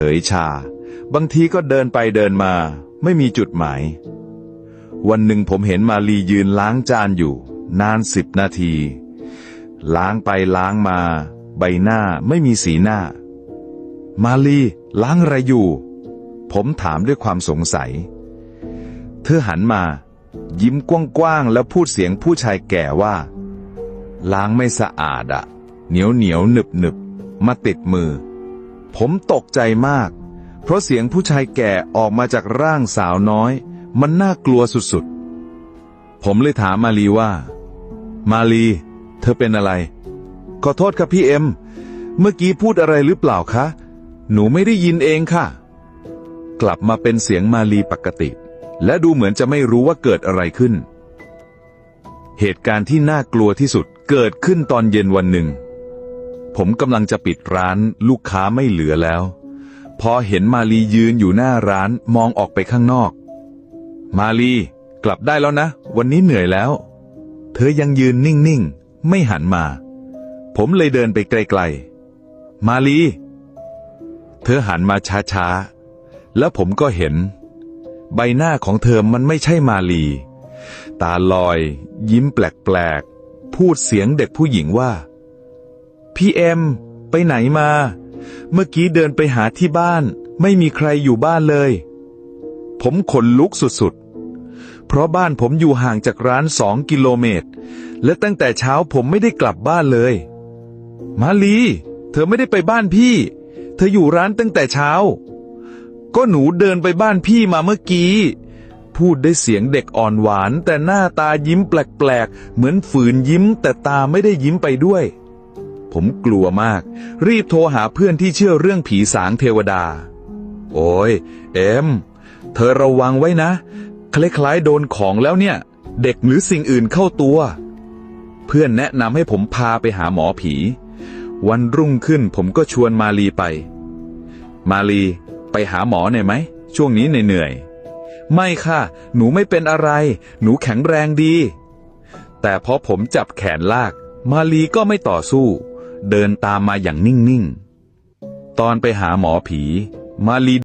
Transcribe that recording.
เอ๋ยชา บางทีก็เดินไปเดินมา ไม่มีจุดหมาย วันหนึ่งผมเห็นมาลียืนล้างจานอยู่ นานสิบนาที ล้างไปล้างมา ใบหน้าไม่มีสีหน้า มาลีล้างอะไรอยู่ ผมถามด้วยความสงสัย เธอหันมา ยิ้มกว้างๆแล้วพูดเสียงผู้ชายแก่ว่า ล้างไม่สะอาดอะเหนียวเหนียวหนึบหนึบมาติดมือ ผมตกใจมาก เพราะเสียงผู้ชายแก่ออกมาจากร่างสาวน้อย มันน่ากลัวสุดๆ ผมเลยถามมาลีว่า มาลี เธอเป็นอะไร ขอโทษครับพี่เอ็ม เมื่อกี้พูดอะไรหรือเปล่าคะ หนูไม่ได้ยินเองค่ะ กลับมาเป็นเสียงมาลีปกติ และดูเหมือนจะไม่รู้ว่าเกิดอะไรขึ้น เหตุการณ์ที่น่ากลัวที่สุดเกิดขึ้นตอนเย็นวันหนึ่ง ผมกำลังจะปิดร้านลูกค้าไม่เหลือแล้ว พอเห็นมาลียืนอยู่หน้าร้านมองออกไปข้างนอก มาลีกลับได้แล้วนะ วันนี้เหนื่อยแล้ว เธอยังยืนนิ่งๆ ไม่หันมา ผมเลยเดินไปไกลๆ มาลี เธอหันมาช้าๆ แล้วผมก็เห็น ใบหน้าของเธอมันไม่ใช่มาลี ตาลอย ยิ้มแปลกๆ พูดเสียงเด็กผู้หญิงว่า พี่เอ็มไปไหนมา เมื่อกี้เดินไปหาที่บ้าน ไม่มีใครอยู่บ้านเลย ผมขนลุกสุดๆ เพราะบ้านผมอยู่ห่างจากร้านสองกิโลเมตร และตั้งแต่เช้าผมไม่ได้กลับบ้านเลย มาลี เธอไม่ได้ไปบ้านพี่ เธออยู่ร้านตั้งแต่เช้า ก็หนูเดินไปบ้านพี่มาเมื่อกี้พูดได้เสียงเด็กอ่อนหวาน แต่หน้าตายิ้มแปลกๆ เหมือนฝืนยิ้มแต่ตาไม่ได้ยิ้มไปด้วย ผมกลัวมาก รีบโทรหาเพื่อนที่เชื่อเรื่องผีสางเทวดา โอ้ย เอ็ม เธอระวังไว้นะ คล้ายๆโดนของแล้วเนี่ย เด็กหรือสิ่งอื่นเข้าตัว เพื่อนแนะนำให้ผมพาไปหาหมอผี วันรุ่งขึ้นผมก็ชวนมาลีไป มาลี ไปหาหมอหน่อยไหม ช่วงนี้เหนื่อยไม่ค่ะ หนูไม่เป็นอะไร หนูแข็งแรงดี แต่พอผมจับแขนลาก มาลีก็ไม่ต่อสู้ เดินตามมาอย่างนิ่ง ๆ ตอนไปหาหมอผี มาลี